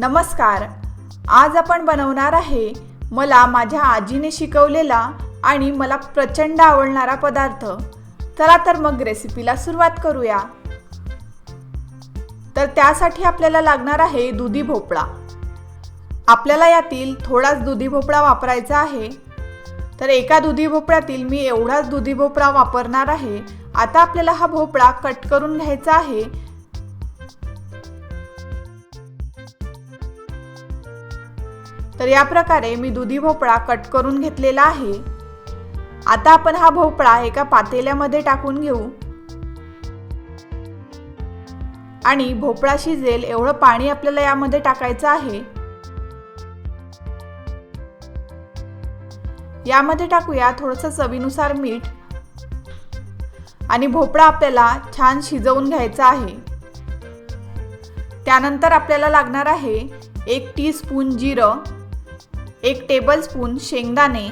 नमस्कार. आज आपण बनवणार आहे मला माझ्या आजीने शिकवलेला आणि मला प्रचंड आवडणारा पदार्थ. चला तर मग रेसिपीला सुरुवात करूया. तर त्यासाठी आपल्याला लागणार आहे दुधी भोपळा. आपल्याला यातील थोडाच दुधी भोपळा वापरायचा आहे. तर एका दुधी भोपळ्यातील मी एवढाच दुधी भोपळा वापरणार आहे. आता आपल्याला हा भोपळा कट करून घ्यायचा आहे. तर या प्रकारे मी दुधी भोपळा कट करून घेतलेला आहे. आता आपण हा भोपळा एका पातेल्यामध्ये टाकून घेऊ. आणि भोपळा शिजेल एवढं पाणी आपल्याला यामध्ये टाकायचं आहे. यामध्ये टाकूया थोडंसं चवीनुसार मीठ. आणि भोपळा आपल्याला छान शिजवून घ्यायचा आहे. त्यानंतर आपल्याला लागणार आहे एक टी स्पून जिरं. एक टेबलस्पून शेंगदाणे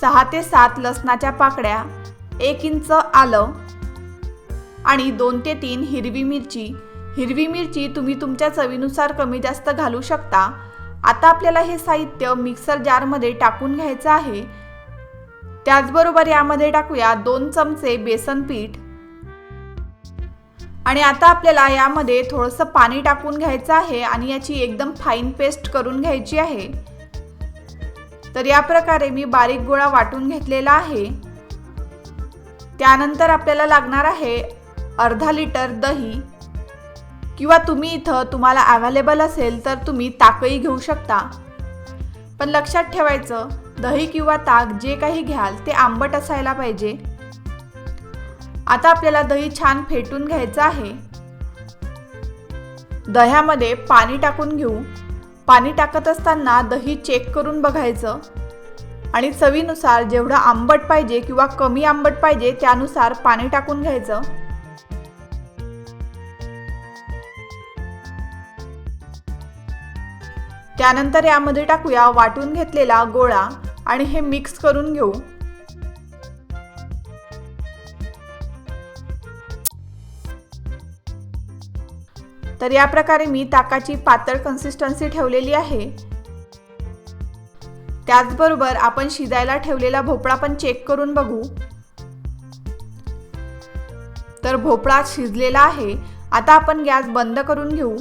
सहा ते सात लसणाच्या पाकड्या एक इंच आलं आणि दोन ते तीन हिरवी मिरची. हिरवी मिरची तुम्ही तुमच्या चवीनुसार कमी जास्त घालू शकता. आता आपल्याला हे साहित्य मिक्सर जारमध्ये टाकून घ्यायचं आहे. त्याचबरोबर यामध्ये टाकूया दोन चमचे बेसन पीठ. आणि आता आपल्याला यामध्ये थोडंसं पाणी टाकून घ्यायचं आहे आणि याची एकदम फाईन पेस्ट करून घ्यायची आहे. तर या प्रकारे मी बारीक गोळा वाटून घेतलेला आहे. त्यानंतर आपल्याला लागणार आहे अर्धा लिटर दही. किंवा तुम्ही इथं तुम्हाला अवेलेबल असेल तर तुम्ही ताकही घेऊ शकता. पण लक्षात ठेवायचं दही किंवा ताक जे काही घ्याल ते आंबट असायला पाहिजे. आता आपल्याला दही छान फेटून घ्यायचं आहे. दह्यामध्ये पाणी टाकून घेऊ. पाणी टाकत असताना दही चेक करून बघायचं. आणि चवीनुसार जेवढं आंबट पाहिजे किंवा कमी आंबट पाहिजे त्यानुसार पाणी टाकून घ्यायचं. त्यानंतर यामध्ये टाकूया वाटून घेतलेला गोळा आणि हे मिक्स करून घेऊ. तर या प्रकारे मी ताकाची पातळ कन्सिस्टन्सी ठेवलेली आहे. त्याचबरोबर आपण शिजायला ठेवलेला भोपळा पण चेक करून बघू. तर भोपळा शिजलेला आहे. आता आपण गॅस बंद करून घेऊ.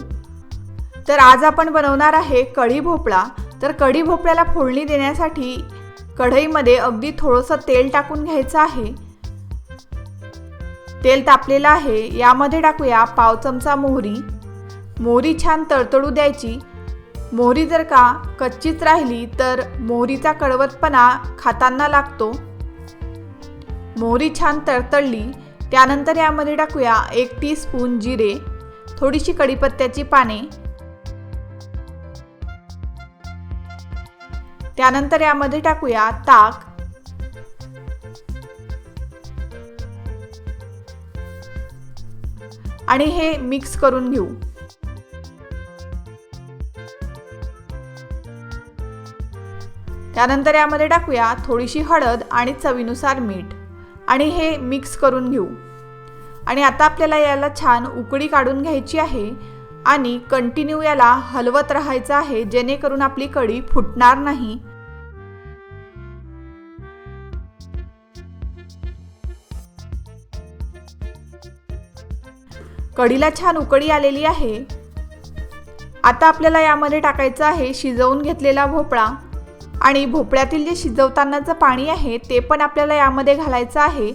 तर आज आपण बनवणार आहे कढी भोपळा. तर कढी भोपळ्याला फोडणी देण्यासाठी कढईमध्ये अगदी थोडंसं तेल टाकून घ्यायचं आहे. तेल तापलेलं आहे. यामध्ये टाकूया पाव चमचा मोहरी. मोहरी छान तळतळू द्यायची. मोहरी जर का कच्चीच राहिली तर मोहरीचा कडवतपणा खाताना लागतो. मोहरी छान तळतळली त्यानंतर यामध्ये टाकूया एक टी स्पून जिरे थोडीशी कढीपत्त्याची पाने. त्यानंतर यामध्ये टाकूया ताक. आणि हे मिक्स करून घेऊ. त्यानंतर यामध्ये टाकूया थोडीशी हळद आणि चवीनुसार मीठ. आणि हे मिक्स करून घेऊ. आणि आता आपल्याला याला छान उकळी काढून घ्यायची आहे आणि कंटिन्यू याला हलवत राहायचं आहे जेणेकरून आपली कढी फुटणार नाही. कढीला छान उकळी आलेली आहे. आता आपल्याला यामध्ये टाकायचं आहे शिजवून घेतलेला भोपळा. आणि भोपळ्यातील जे शिजवतानाचं पाणी आहे ते पण आपल्याला यामध्ये घालायचं आहे.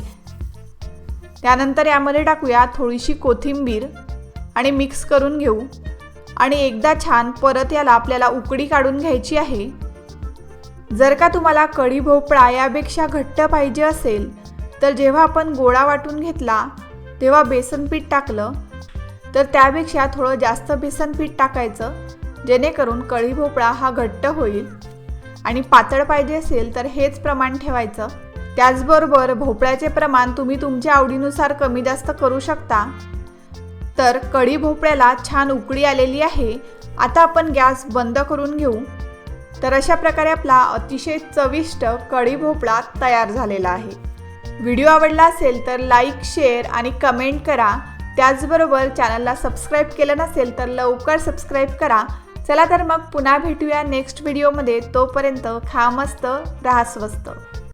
त्यानंतर यामध्ये टाकूया थोडीशी कोथिंबीर आणि मिक्स करून घेऊ. आणि एकदा छान परत याला आपल्याला उकडी काढून घ्यायची आहे. जर का तुम्हाला कढी भोपळा यापेक्षा घट्ट पाहिजे असेल तर जेव्हा आपण गोळा वाटून घेतला तेव्हा बेसन पीठ टाकलं. तर त्यापेक्षा थोडं जास्त बेसन पीठ टाकायचं जेणेकरून कढी भोपळा हा घट्ट होईल. आणि पातळ पाहिजे असेल तर हेच प्रमाण ठेवायचं. त्याचबरोबर भोपळ्याचे प्रमाण तुम्ही तुमच्या आवडीनुसार कमी जास्त करू शकता. तर कढी भोपळ्याला छान उकळी आलेली आहे. आता आपण गॅस बंद करून घेऊ. तर अशा प्रकारे आपला अतिशय चविष्ट कढी भोपळा तयार झालेला आहे. व्हिडिओ आवडला असेल तर लाईक शेअर आणि कमेंट करा. त्याचबरोबर चॅनलला सबस्क्राईब केलं नसेल तर लवकर सबस्क्राईब करा. चला तर मग पुन्हा भेटूया नेक्स्ट व्हिडिओमध्ये तोपर्यंत खा मस्त राहा स्वस्त